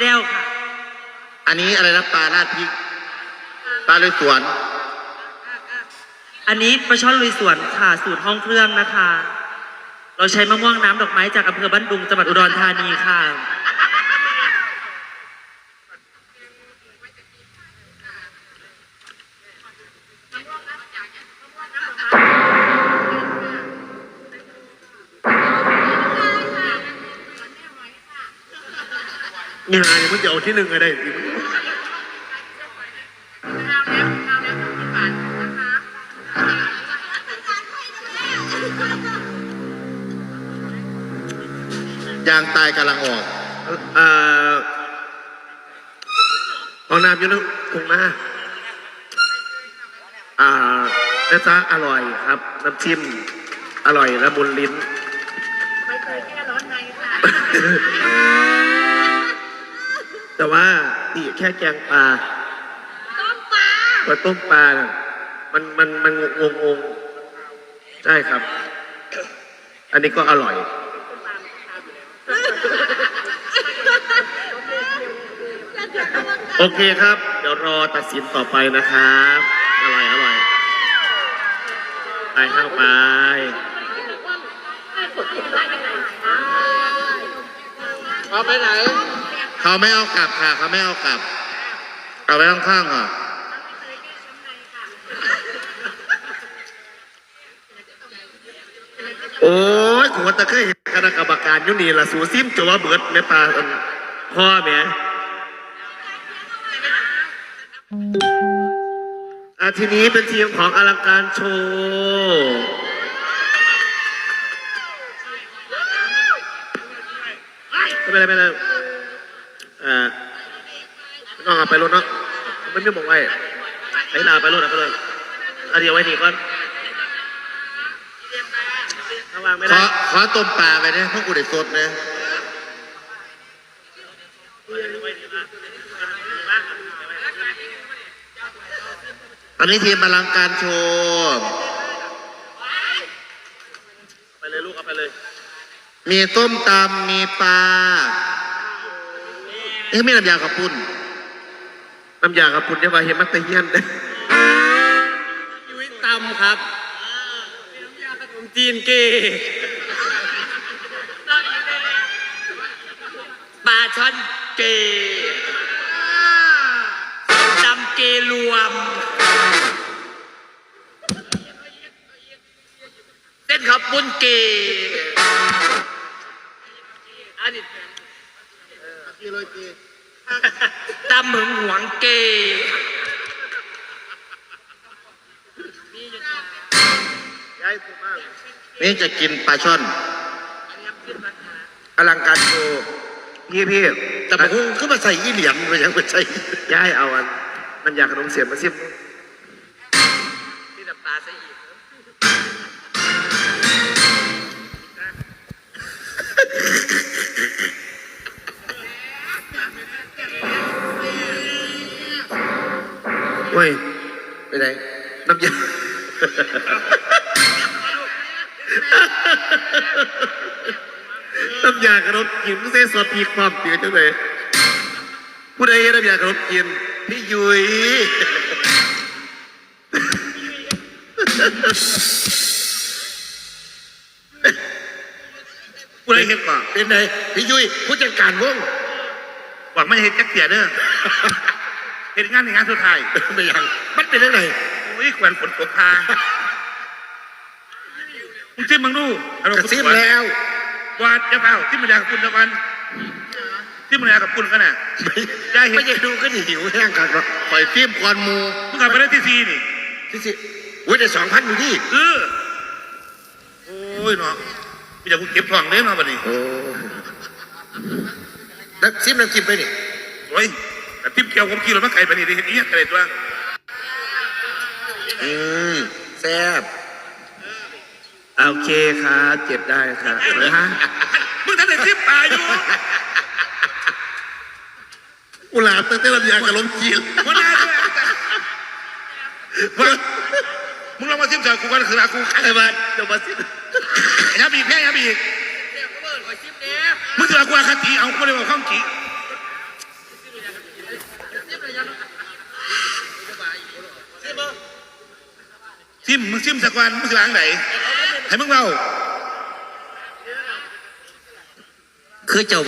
เดลค่ะ อันนี้อะไรนะปลาราดพริกปลาเลยสวน อันนี้ปลาช่อนลุยสวนค่ะสูตรห้องเครื่องนะคะ เราใช้มะม่วงน้ำดอกไม้จากอำเภอบ้านดุงจังหวัดอุดรธานีค่ะ งานเนี่ยมันจะเอาที่หนึ่งอะไรดิยางตายกำลังออกเอ่อห้องน้ำอยู่นึงตรงหน้าอ่าเนื้อซาอร่อยครับ น้ำจิ้มอร่อยละมุนลิ้น ไม่เคยแค่ร้อนในค่ะ แต่ว่านี่แค่แกงปลาต้มปลาปลาต้มปลาน่ะมันมันมันงงงๆใช่ครับ อันนี้ก็อร่อยโอเคครับ เดี๋ยวรอตัดสินต่อไปนะครับ อร่อยอร่อยไปเข้าไปเขาไปไหน เขาไม่เอากลับค่ะเขาไม่เอากลับ เอาไว้ข้างๆค่ะโอ้ยขวดตะเคยเห็นคณะกรรมการยุนีละสูซิมจว่าเบิดแม่ปลาพ่อแม่อาทีนี้เป็นทีมของอลังการโชว์ไม่เป็นไรไม่เป็นไร เอ่อน้องเอาไปรถเนาะไม่ไม่บอกไว้ไอ้ลาไปรถเอาไปเลยอันเดียวไว้นี่ก่อนถ้าวางไม่ขได้อขอต้มปลาไปเนี่ยพวกกูได้สดเนี่ยอันนี้ทีมอลังการโชว์ไปเลยลูกเอาไปเลย มีต้มตำมีปลา เอ๊ะไม่น้ำยาขับปุ้นน้ำยากับคุณเนี่ยว่าเห็นมัตเฮียนยุ้ยตำครับน้ำยาขนมจีนเก๋ปลาช่อนเก๋ตำเกรวมเส้นขับปุ้นเกอันนี้ ตำหึงหวงเกย้ายถูกมากนี่จะกินปลาช่อนอลังการโชว์พี่พี่แต่ผมก็มาใส่ยี่เหลียมไปยังไม่ใส่ย้ายเอาอันน้ำยาขนมเสียนมาซิมที่น้ำปลาซะอีก ว้ยไปไหนน้ำยาน้ำยาขนมกินเส้นสดพีความเปลี่ยนจังเลยผู้ใดเห็นน้ำยาขนมกินพี่ยุ้ยผู้ใดเห็นก่อนเป็นไงพี่ยุ้ยผู้จัดการวงหวังไม่เห็นจักเสียเด้อ เห็นงานในงานสุดท้ายไม่ยังมันเป็นยังไงอุ้ยแขวนฝนตกพามึงจิ้มมึงดูเอากระซิบแล้ววาดจะเปล่าที่มันยากับคุณตะวันที่มันยากับคุณกันน่ะได้เห็นไม่ใช่ดูก็หนีหิวแห้งกันหรอกปล่อยฟิล์มควันหมูมึงกลับไปได้ที่ซีนี่ที่สิอุ้ยได้สองพันอยู่ที่เออโอ้ยเนาะมีแต่กูเก็บทองเด้เนาะบัดนี้โอ้น้ำซิมน้ำจิ้มไปนี่โอ้ย แต่ทิพย์เกี่ยวผมขี่รถมาไกลไปนี่ได้เห็นอีกอะไรตัวอืมแซ่บโอเคครับเก็บได้ครับฮะมึงทันได้ทิพย์ตายอยู่กูหลาบตั้งแต่ลำยางกับลมจีนวันนั้นด้วยมึงลองมาซิมจอยกูกันคือลากูใครมาเดี๋ยวมาซิมยับอีกแค่ยับอีกมึงจะลากูอาคติเอากูเลยว่าข้องกี่ ทิมมึงทิมสักวันมึงสิล้างไหนให้มึงเล่าคือเจ้าว่า